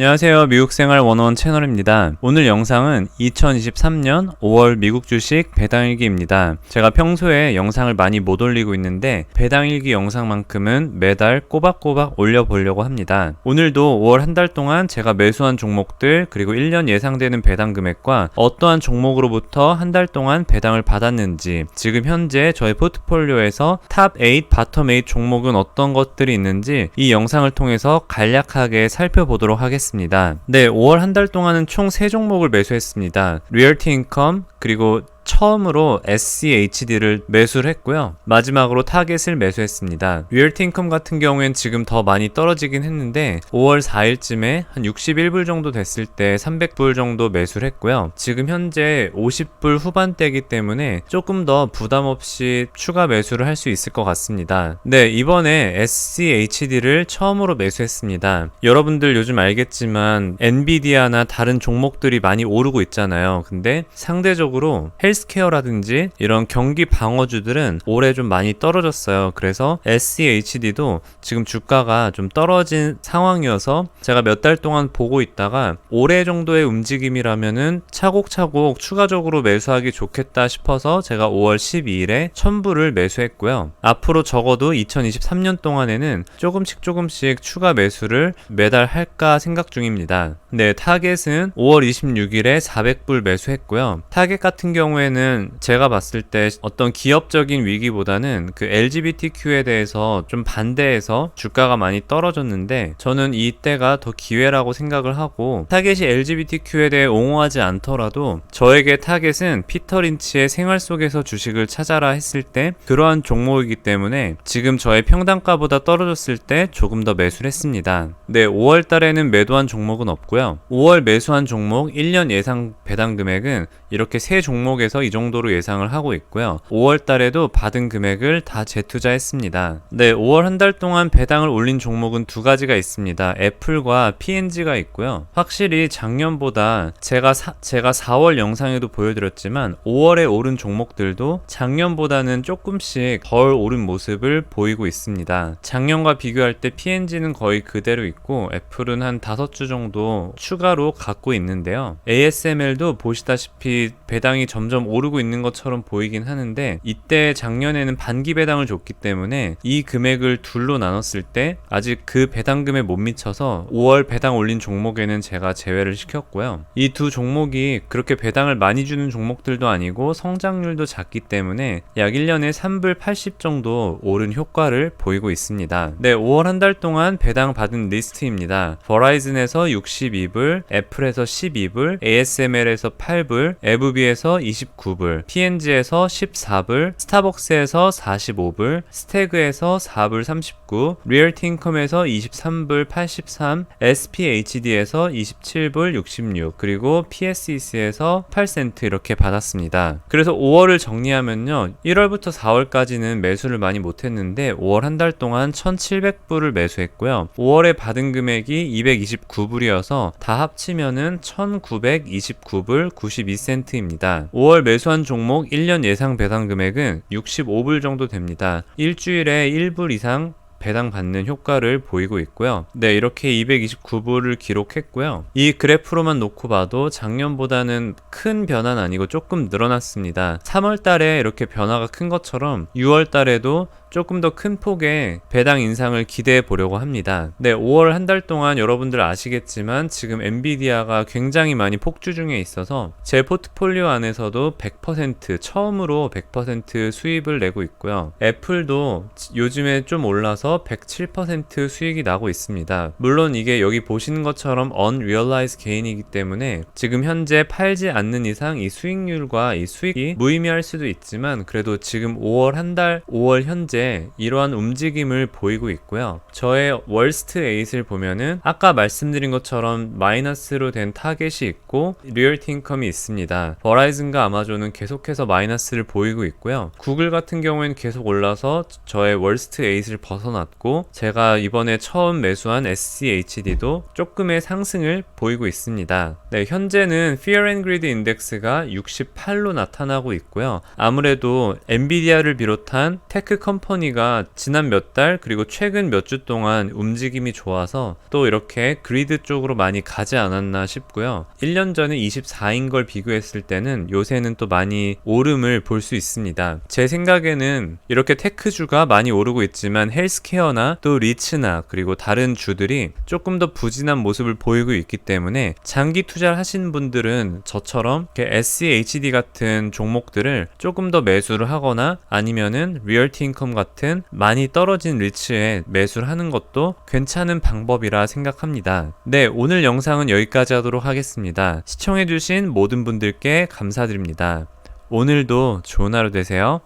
안녕하세요. 미국생활 원원 채널입니다. 오늘 영상은 2023년 5월 미국 주식 배당일기입니다. 제가 평소에 영상을 많이 못 올리고 있는데 배당일기 영상만큼은 매달 꼬박꼬박 올려보려고 합니다. 오늘도 5월 한 달 동안 제가 매수한 종목들 그리고 1년 예상되는 배당 금액과 어떠한 종목으로부터 한 달 동안 배당을 받았는지 지금 현재 저의 포트폴리오에서 탑 8, 바텀 8 종목은 어떤 것들이 있는지 이 영상을 통해서 간략하게 살펴보도록 하겠습니다. 네, 5월 한 달 동안은 총 3종목을 매수했습니다. 리얼티 인컴, 그리고 처음으로 SCHD를 매수를 했고요. 마지막으로 타겟을 매수했습니다. 리얼티 인컴 같은 경우엔 지금 더 많이 떨어지긴 했는데 5월 4일쯤에 한 61불 정도 됐을 때 300불 정도 매수를 했고요. 지금 현재 50불 후반대이기 때문에 조금 더 부담 없이 추가 매수를 할 수 있을 것 같습니다. 네, 이번에 SCHD를 처음으로 매수했습니다. 여러분들 요즘 알겠지만 엔비디아나 다른 종목들이 많이 오르고 있잖아요. 근데 상대적으로 헬스 케어라든지 이런 경기 방어주들은 올해 좀 많이 떨어졌어요. 그래서 SCHD도 지금 주가가 좀 떨어진 상황이어서 제가 몇 달 동안 보고 있다가 올해 정도의 움직임이라면은 차곡차곡 추가적으로 매수하기 좋겠다 싶어서 제가 5월 12일에 1000불을 매수했고요. 앞으로 적어도 2023년 동안에는 조금씩 조금씩 추가 매수를 매달 할까 생각 중입니다. 네, 타겟은 5월 26일에 400불 매수했고요. 타겟 같은 경우에 는 제가 봤을 때 어떤 기업적인 위기보다는 그 LGBTQ에 대해서 좀 반대해서 주가가 많이 떨어졌는데 저는 이때가 더 기회라고 생각을 하고 타겟이 LGBTQ에 대해 옹호하지 않더라도 저에게 타겟은 피터 린치의 생활 속에서 주식을 찾아라 했을 때 그러한 종목이기 때문에 지금 저의 평단가보다 떨어졌을 때 조금 더 매수를 했습니다. 네, 5월 달에는 매도한 종목은 없고요. 5월 매수한 종목 1년 예상 배당 금액은 이렇게 세 종목에서 이 정도로 예상을 하고 있고요. 5월 달에도 받은 금액을 다 재투자했습니다. 네, 5월 한 달 동안 배당을 올린 종목은 두 가지가 있습니다. 애플과 P&G가 있고요. 확실히 작년보다 제가 사, 제가 4월 영상에도 보여드렸지만 5월에 오른 종목들도 작년보다는 조금씩 덜 오른 모습을 보이고 있습니다. 작년과 비교할 때 P&G는 거의 그대로 있고 애플은 한 5주 정도 추가로 갖고 있는데요. ASML도 보시다시피 배당이 점점 오르고 있는 것처럼 보이긴 하는데 이때 작년에는 반기 배당을 줬기 때문에 이 금액을 둘로 나눴을 때 아직 그 배당금에 못 미쳐서 5월 배당 올린 종목에는 제가 제외를 시켰고요. 이 두 종목이 그렇게 배당을 많이 주는 종목들도 아니고 성장률도 작기 때문에 약 1년에 3불 80 정도 오른 효과를 보이고 있습니다. 네, 5월 한 달 동안 배당 받은 리스트입니다. 버라이즌에서 62불, 애플에서 12불, ASML에서 8불, 에브비에서 29불, P&G에서 14불, 스타벅스에서 45불, 스태그에서 4불 39, 리얼틴컴에서 23불 83, SPHD에서 27불 66, 그리고 PSEC에서 8센트 이렇게 받았습니다. 그래서 5월을 정리하면요. 1월부터 4월까지는 매수를 많이 못했는데 5월 한 달 동안 1700불을 매수했고요. 5월에 받은 금액이 229불이어서 다 합치면은 1929불 92센트입니다. 5월 매수한 종목 1년 예상 배당 금액은 65불 정도 됩니다. 일주일에 1불 이상 배당 받는 효과를 보이고 있고요. 네, 이렇게 229불을 기록했고요. 이 그래프로만 놓고 봐도 작년보다는 큰 변화는 아니고 조금 늘어났습니다. 3월 달에 이렇게 변화가 큰 것처럼 6월 달에도 조금 더 큰 폭의 배당 인상을 기대해 보려고 합니다. 네, 5월 한 달 동안 여러분들 아시겠지만 지금 엔비디아가 굉장히 많이 폭주 중에 있어서 제 포트폴리오 안에서도 100% 처음으로 100% 수입을 내고 있고요. 애플도 요즘에 좀 올라서 107% 수익이 나고 있습니다. 물론 이게 여기 보시는 것처럼 unrealized gain이기 때문에 지금 현재 팔지 않는 이상 이 수익률과 이 수익이 무의미할 수도 있지만 그래도 지금 5월 한 달, 5월 현재 이러한 움직임을 보이고 있고요. 저의 월스트 에잇을 보면은 아까 말씀드린 것처럼 마이너스로 된 타겟이 있고 리얼티 인컴이 있습니다. 버라이즌과 아마존은 계속해서 마이너스를 보이고 있고요. 구글 같은 경우에는 계속 올라서 저의 월스트 에잇을 벗어 났고 제가 이번에 처음 매수한 SCHD도 조금의 상승을 보이고 있습니다. 네, 현재는 Fear and Greed 인덱스가 68로 나타나고 있고요. 아무래도 엔비디아를 비롯한 테크 컴퍼니가 지난 몇 달 그리고 최근 몇 주 동안 움직임이 좋아서 또 이렇게 그리드 쪽으로 많이 가지 않았나 싶고요. 1년 전에 24인 걸 비교했을 때는 요새는 또 많이 오름을 볼 수 있습니다. 제 생각에는 이렇게 테크주가 많이 오르고 있지만 헬스케어나 또 리츠나 그리고 다른 주들이 조금 더 부진한 모습을 보이고 있기 때문에 장기 투자를 하신 분들은 저처럼 SCHD 같은 종목들을 조금 더 매수를 하거나 아니면은 리얼티 인컴 같은 많이 떨어진 리츠에 매수를 하는 것도 괜찮은 방법이라 생각합니다. 네, 오늘 영상은 여기까지 하도록 하겠습니다. 시청해주신 모든 분들께 감사드립니다. 오늘도 좋은 하루 되세요.